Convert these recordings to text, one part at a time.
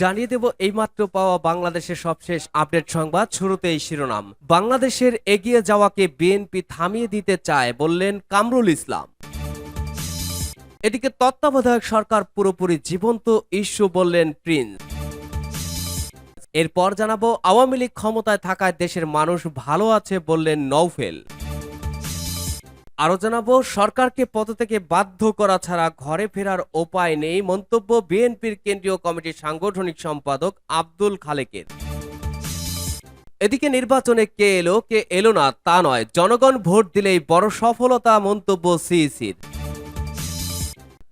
জানিয়ে দেব এইমাত্র পাওয়া বাংলাদেশের সবশেষ আপডেট সংবাদ, শুরুতেই শিরোনাম। বাংলাদেশের এগিয়ে যাওয়াকে বিএনপি থামিয়ে দিতে চায় বললেন কামরুল ইসলাম। এদিকে তত্ত্বাবধায়ক সরকার পুরোপুরি জীবন্ত ইস্যু বললেন প্রিন্স। এরপর জানাব, আওয়ামী লীগ ক্ষমতায় থাকায় দেশের মানুষ ভালো আছে বললেন নৌফেল আরও জানাব, সরকারকে পদ থেকে বাধ্য করা ছাড়া ঘরে ফেরার উপায় নেই, মন্তব্য বিএনপির কেন্দ্রীয় কমিটির সাংগঠনিক সম্পাদক আব্দুল খালেকের। এদিকে নির্বাচনে কে এলো কে এলো না তা নয়, জনগণ ভোট দিলেই বড় সফলতা মন্তব্য সিইসির।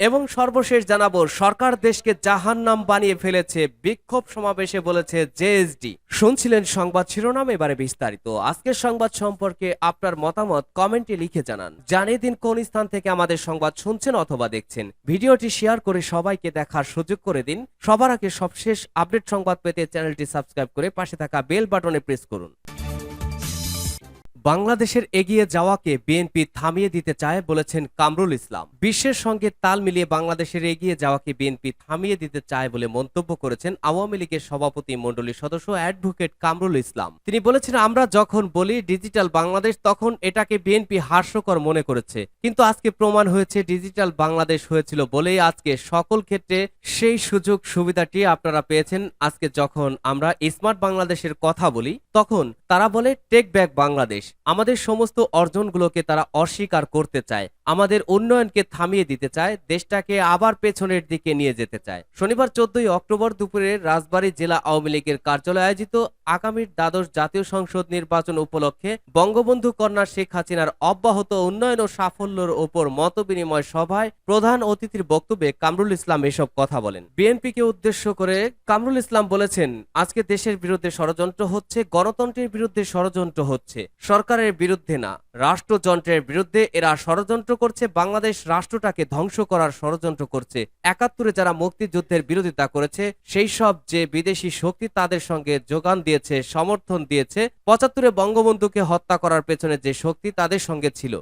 এবং সর্বশেষ জানাব, সরকার দেশকে জাহান্নাম বানিয়ে ফেলেছে, বিক্ষোভ সমাবেশে বলেছে জেএসডি শুনছিলেন সংবাদ শিরোনাম, এবারে বিস্তারিত। আজকের সংবাদ সম্পর্কে আপনার মতামত কমেন্টে লিখে জানান। জানিয়ে দিন কোন স্থান থেকে আমাদের সংবাদ শুনছেন অথবা দেখছেন। ভিডিওটি শেয়ার করে সবাইকে দেখার সুযোগ করে দিন। সবার আগে সবশেষ আপডেট সংবাদ পেতে চ্যানেলটি সাবস্ক্রাইব করে পাশে থাকা বেল বাটনে প্রেস করুন। বাংলাদেশের এগিয়ে যাওয়াকে বিএনপি থামিয়ে দিতে চায় বলেছেন কামরুল ইসলাম। বিশ্বের সঙ্গে তাল মিলিয়ে বাংলাদেশের এগিয়ে যাওয়াকে বিএনপি থামিয়ে দিতে চায় বলে মন্তব্য করেছেন আওয়ামী লীগের সভাপতি মণ্ডলীর সদস্য অ্যাডভোকেট কামরুল ইসলাম। তিনি বলেছেন, আমরা যখন বলি ডিজিটাল বাংলাদেশ, তখন এটাকে বিএনপি হাস্যকর মনে করেছে। কিন্তু আজকে প্রমাণ হয়েছে, ডিজিটাল বাংলাদেশ হয়েছিল বলেই আজকে সকল ক্ষেত্রে সেই সুযোগ সুবিধাটি আপনারা পেয়েছেন। আজকে যখন আমরা স্মার্ট বাংলাদেশের কথা বলি, তখন তারা বলে, টেক ব্যাক বাংলাদেশ। আমাদের সমস্ত অর্জনগুলোকে তারা অস্বীকার করতে চায়। আমাদের উন্নয়নকে থামিয়ে দিতে চায়, দেশটাকে আবার পেছনের দিকে নিয়ে যেতে চায়। শনিবার চোদ্দই অক্টোবর দুপুরে রাজবাড়ী জেলা আওয়ামী লীগের কার্যালয়ে আয়োজিত আগামীর দ্বাদশ জাতীয় সংসদ নির্বাচন উপলক্ষে বঙ্গবন্ধু কন্যা শেখ হাসিনার অব্যাহত উন্নয়ন ও সাফল্যের ওপর মতবিনিময় সভায় প্রধান অতিথির বক্তব্যে কামরুল ইসলাম এসব কথা বলেন। বিএনপিকে উদ্দেশ্য করে কামরুল ইসলাম বলেছেন, আজকে দেশের বিরুদ্ধে ষড়যন্ত্র হচ্ছে, গণতন্ত্রের বিরুদ্ধে ষড়যন্ত্র হচ্ছে। সরকারের বিরুদ্ধে না, রাষ্ট্রযন্ত্রের বিরুদ্ধে এরা ষড়যন্ত্র করছে, বাংলাদেশ রাষ্ট্রটাকে ধ্বংস করার ষড়যন্ত্র করছে। একাত্তরে যারা মুক্তিযুদ্ধের বিরোধিতা করেছে, সেই সব যে বিদেশি শক্তি তাদের সঙ্গে যোগান দিয়েছে, সমর্থন দিয়েছে, পঁচাত্তরে বঙ্গবন্ধুকে হত্যা করার পেছনে যে শক্তি তাদের সঙ্গে ছিল।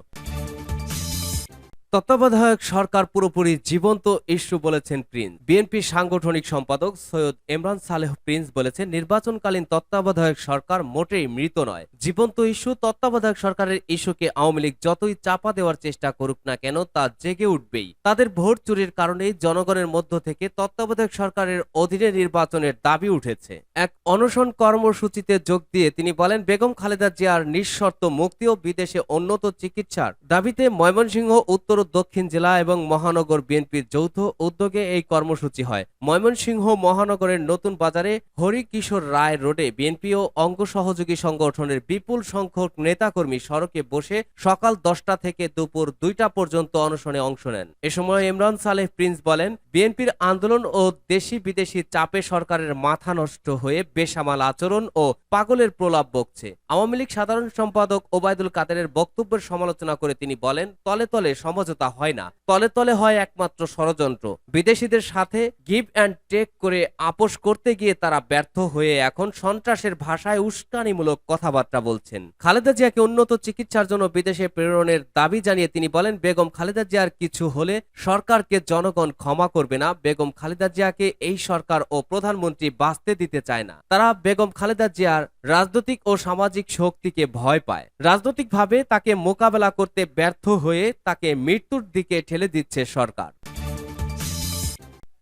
তত্ত্বাবধায়ক সরকার পুরোপুরি জীবন্ত ইস্যু বলেছেন প্রিন্স। বিএনপি সাংগঠনিক সম্পাদক সৈয়দ ইমরান সালেহ প্রিন্স বলেছেন, নির্বাচনকালীন তত্ত্বাবধায়ক সরকার মোটেই মৃত নয়। জীবন্ত ইস্যু তত্ত্বাবধায়ক সরকারের ইস্যুকে আওয়ামী লীগ যতই চাপা দেওয়ার চেষ্টা করুক না কেন, তা জেগে উঠবেই। তাদের ভোট চুরির কারণেই জনগণের মধ্য থেকে তত্ত্বাবধায়ক সরকারের অধীনে নির্বাচনের দাবি উঠেছে। এক অনশন কর্মসূচিতে যোগ দিয়ে তিনি বলেন, বেগম খালেদা জিয়ার নিঃশর্ত মুক্তি ও বিদেশে উন্নত চিকিৎসার দাবিতে ময়মনসিংহ, উত্তর ও দক্ষিণ জেলা এবং মহানগর বিএনপির যৌথ উদ্যোগে এই কর্মসূচি হয়। ময়মনসিংহ মহানগরের নতুন বাজারে হরিকিশোর রায় রোডে বিএনপি ও অঙ্গ সহযোগী সংগঠনের বিপুল সংখ্যক নেতাকর্মী সড়কে বসে সকাল দশটা থেকে দুপুর দুইটা পর্যন্ত অনশনে অংশ নেন। এ সময় ইমরান সালেহ প্রিন্স বলেন, বিএনপির আন্দোলন ও দেশি বিদেশি চাপে সরকারের মাথা নষ্ট হয়ে বেসামাল আচরণ ও পাগলের প্রলাপ বকছে। আওয়ামী লীগ সাধারণ সম্পাদক ওবায়দুল কাদেরের বক্তব্যের সমালোচনা করে তিনি বলেন, তলে তলে সমঝোতা হয় না। তলে তলে হয় একমাত্র ষড়যন্ত্র। বিদেশিদের সাথে গিভ অ্যান্ড টেক করে আপোষ করতে গিয়ে তারা ব্যর্থ হয়ে এখন সন্ত্রাসের ভাষায় উস্কানিমূলক কথাবার্তা বলছেন। খালেদা জিয়াকে উন্নত চিকিৎসার জন্য বিদেশে প্রেরণের দাবি জানিয়ে তিনি বলেন, বেগম খালেদা জিয়ার কিছু হলে সরকারকে জনগণ ক্ষমা করবে না। বেগম খালেদা জিয়াকে এই সরকার ও প্রধানমন্ত্রী বাঁচতে দিতে চায় না। তারা বেগম খালেদা জিয়ার রাজনৈতিক ও সামাজিক শক্তিকে ভয় পায়। রাজনৈতিকভাবে তাকে মোকাবেলা করতে ব্যর্থ হয়ে তাকে মৃত্যুর দিকে ঠেলে দিচ্ছে সরকার।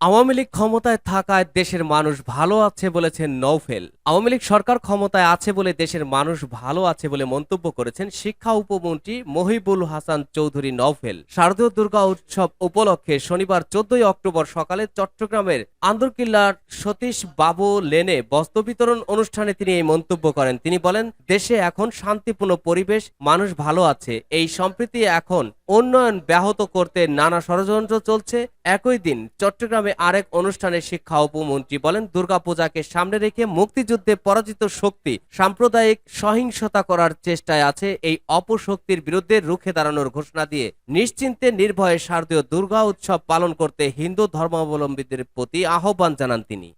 আওয়ামী লীগ ক্ষমতায় থাকায় দেশের মানুষ ভালো আছে বলেছেন নৌফেল আওয়ামী লীগ সরকার ক্ষমতায় আছে বলে দেশের মানুষ ভালো আছে বলে মন্তব্য করেছেন শিক্ষা উপমন্ত্রী মহিবুল হাসান চৌধুরী নৌফেল শারদীয় দুর্গা উৎসব উপলক্ষে শনিবার চোদ্দই অক্টোবর সকালে চট্টগ্রামের আন্দরকিল্লার সতীশ বাবু লেনে বস্ত্র বিতরণ অনুষ্ঠানে তিনি এই মন্তব্য করেন। তিনি বলেন, দেশে এখন শান্তিপূর্ণ পরিবেশ, মানুষ ভালো আছে। এই সম্প্রীতি এখন উন্নয়ন ব্যাহত করতে নানা ষড়যন্ত্র চলছে। একই দিন চট্টগ্রামে আরেক অনুষ্ঠানে শিক্ষা উপমন্ত্রী বলেন, দুর্গাপূজাকে সামনে রেখে মুক্তিযুদ্ধে পরাজিত শক্তি সাম্প্রদায়িক সহিংসতা করার চেষ্টায় আছে এই অপশক্তির বিরুদ্ধে রুখে দাঁড়ানোর ঘোষণা দিয়ে। নিশ্চিন্তে নির্ভয়ে শারদীয় দুর্গা উৎসব পালন করতে হিন্দু ধর্মাবলম্বীদের প্রতি আহ্বান জানান তিনি।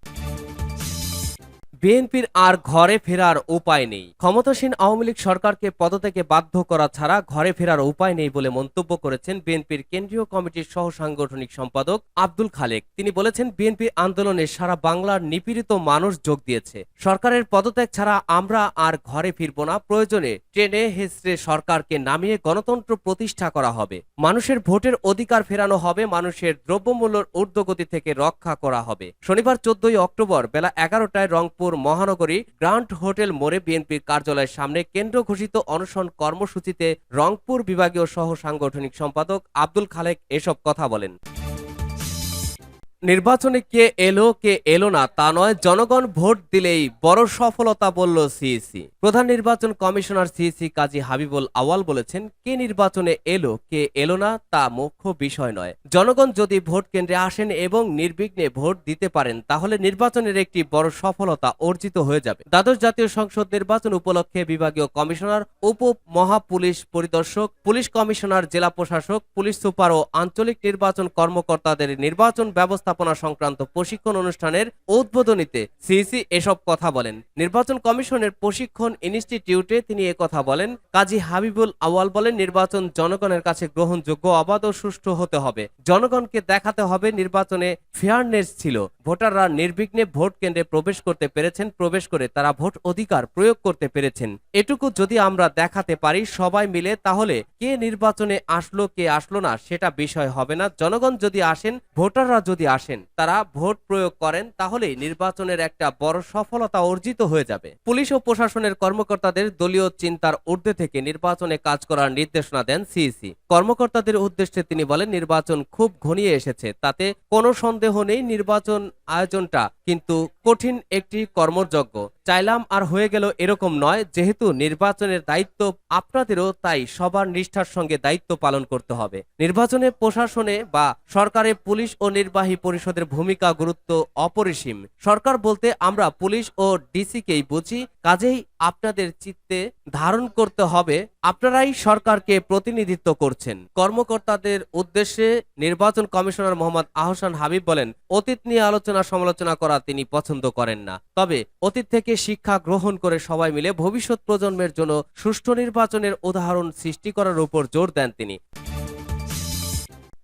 বিএনপির আর ঘরে ফেরার উপায় নেই। ক্ষমতাসীন আওয়ামী লীগ সরকারকে পদত্যাগে বাধ্য করা ছাড়া ঘরে ফেরার উপায় নেই বলে মন্তব্য করেছেন বিএনপির কেন্দ্রীয় কমিটির সহ সাংগঠনিক সম্পাদক আব্দুল খালেক। তিনি বলেছেন, বিএনপি আন্দোলনে সারা বাংলার নিপীড়িত মানুষ যোগ দিয়েছে। সরকারের পদত্যাগ ছাড়া আমরা আর ঘরে ফিরব না। প্রয়োজনে ট্রেনে হেসড়ে সরকারকে নামিয়ে গণতন্ত্র প্রতিষ্ঠা করা হবে। মানুষের ভোটের অধিকার ফেরানো হবে। মানুষের দ্রব্যমূল্যের ঊর্ধ্বগতি থেকে রক্ষা করা হবে। শনিবার চোদ্দই অক্টোবর বেলা এগারোটায় রংপুর মহানগরী গ্রান্ট হোটেল মোড়ে বিএনপির কার্যালয়ের সামনে কেন্দ্র ঘোষিত অনশন কর্মসূচিতে রংপুর বিভাগীয় সহ সাংগঠনিক সম্পাদক আব্দুল খালেক এসব কথা বলেন। নির্বাচনে কে এলো কে এলো না, তা নয়, জনগণ ভোট দিলেই বড় সফলতা বলল সিইসি প্রধান নির্বাচন কমিশনার সিইসি কাজী হাবিবুল আওয়াল বলেছেন, কে নির্বাচনে এলো, কে এলো না, তা মুখ্য বিষয় নয়। জনগণ যদি ভোট কেন্দ্রে আসেন এবং নির্বিঘ্নে ভোট দিতে পারেন, তাহলে নির্বাচনের একটি বড় সফলতা অর্জিত হয়ে যাবে। দ্বাদশ জাতীয় সংসদ নির্বাচন উপলক্ষে বিভাগীয় কমিশনার উপ মহাপুলিশ পরিদর্শক, পুলিশ কমিশনার, জেলা প্রশাসক, পুলিশ সুপার ও আঞ্চলিক নির্বাচন কর্মকর্তাদের নির্বাচন ব্যবস্থাপনা সংক্রান্ত প্রশিক্ষণ অনুষ্ঠানের উদ্বোধনীতে সিইসি এসব কথা বলেন। নির্বাচন কমিশনের প্রশিক্ষণ ইনস্টিটিউটে তিনি কথা বলেন। কাজী হাবিবুল আওয়াল বলেন, নির্বাচন জনগণের কাছে গ্রহণযোগ্য অবাধ ও সুষ্ঠু হতে হবে। জনগণকে দেখাতে হবে নির্বাচনে ফেয়ারনেস ছিল। ভোটাররা নির্বিঘ্নে ভোট কেন্দ্রে প্রবেশ করতে পেরেছেন, প্রবেশ করে তারা ভোট অধিকার প্রয়োগ করতে পেরেছেন। এটুকু যদি আমরা দেখাতে পারি সবাই মিলে, তাহলে কে নির্বাচনে আসলো, কে আসলো না, সেটা বিষয় হবে না। জনগণ যদি আসেন, ভোটাররা যদি আসেন তারা ভোট প্রয়োগ করেন, তাহলেই নির্বাচনের একটা বড় সফলতা অর্জিত হয়ে যাবে। পুলিশ ও প্রশাসনের কর্মকর্তাদের দলীয় চিন্তার ঊর্ধ্বে থেকে নির্বাচনে কাজ করার নির্দেশনা দেন সিইসি। কর্মকর্তাদের উদ্দেশ্যে তিনি বলেন, নির্বাচন খুব ঘনিয়ে এসেছে, তাতে কোনো সন্দেহ নেই, নির্বাচন আয়োজনটা কিন্তু কঠিন একটি কর্মযজ্ঞ। চাইলাম আর হয়ে গেল এরকম নয়, যেহেতু নির্বাচনের দায়িত্ব আপনাদেরও, তাই সবার নিষ্ঠার সঙ্গে দায়িত্ব পালন করতে হবে। নির্বাচনে প্রশাসনে বা সরকারে পুলিশ ও নির্বাহী পরিষদের ভূমিকা গুরুত্ব অপরিসীম। সরকার বলতে আমরা পুলিশ ও ডিসিকেই বুঝি, কাজেই আপনাদের চিত্তে ধারণ করতে হবে, আপনারাই সরকারকে প্রতিনিধিত্ব করছেন। কর্মকর্তাদের উদ্দেশ্যে নির্বাচন কমিশনার মোহাম্মদ আহসান হাবিব বলেন, অতীত নিয়ে আলোচনা সমালোচনা করা তিনি পছন্দ করেন না। তবে অতীত থেকে শিক্ষা গ্রহণ করে সবাই মিলে ভবিষ্যৎ প্রজন্মের জন্য সুষ্ঠু নির্বাচনের উদাহরণ সৃষ্টি করার উপর জোর দেন তিনি।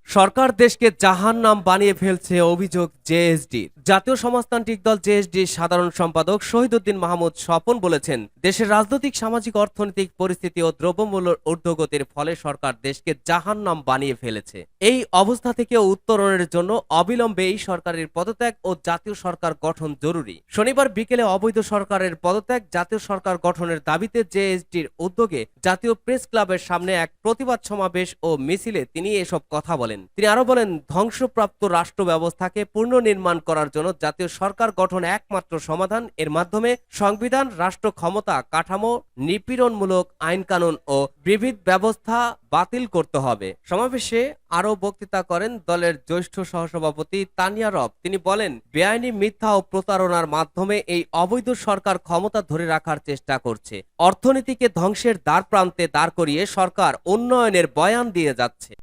সরকার দেশকে জাহান নাম বানিয়ে ফেলছে অভিযোগ জেএসডি। জাতীয় সমাজতান্ত্রিক দল জেএসডি সাধারণ সম্পাদক শহীদুদ্দিন মাহমুদ স্বপন বলেছেন, দেশের রাজনৈতিক, সামাজিক, অর্থনৈতিক পরিস্থিতি ও দ্রব্যমূল্যের ঊর্ধ্বগতির ফলে সরকার দেশকে জাহান নাম বানিয়ে ফেলেছে। এই অবস্থা থেকে উত্তরণের জন্য অবিলম্বে এই সরকারের পদত্যাগ ও জাতীয় সরকার গঠন জরুরি। শনিবার বিকেলে অবৈধ সরকারের পদত্যাগ, জাতীয় সরকার গঠনের দাবিতে জেএসডির উদ্যোগে জাতীয় প্রেস ক্লাবের সামনে এক প্রতিবাদ সমাবেশ ও মিছিলে তিনি এসব কথা বলেন। তিনি আরও বলেন, ধ্বংসপ্রাপ্ত রাষ্ট্র ব্যবস্থাকে পুনর্নির্মাণ করার জন্য জাতীয় সরকার গঠন একমাত্র সমাধান। এর মাধ্যমে সংবিধান, রাষ্ট্র ক্ষমতা, কাঠামো, নিপীড়নমূলক আইন কানুন ও বিবিধ ব্যবস্থা বাতিল করতে হবে। সমাবেশে আরও বক্তৃতা করেন দলের জ্যেষ্ঠ সহসভাপতি তানিয়া রব। তিনি বলেন, বেআইনি মিথ্যা ও প্রতারণার মাধ্যমে এই অবৈধ সরকার ক্ষমতা ধরে রাখার চেষ্টা করছে। অর্থনীতিকে ধ্বংসের দ্বার প্রান্তে দাঁড় করিয়ে সরকার উন্নয়নের বয়ান দিয়ে যাচ্ছে।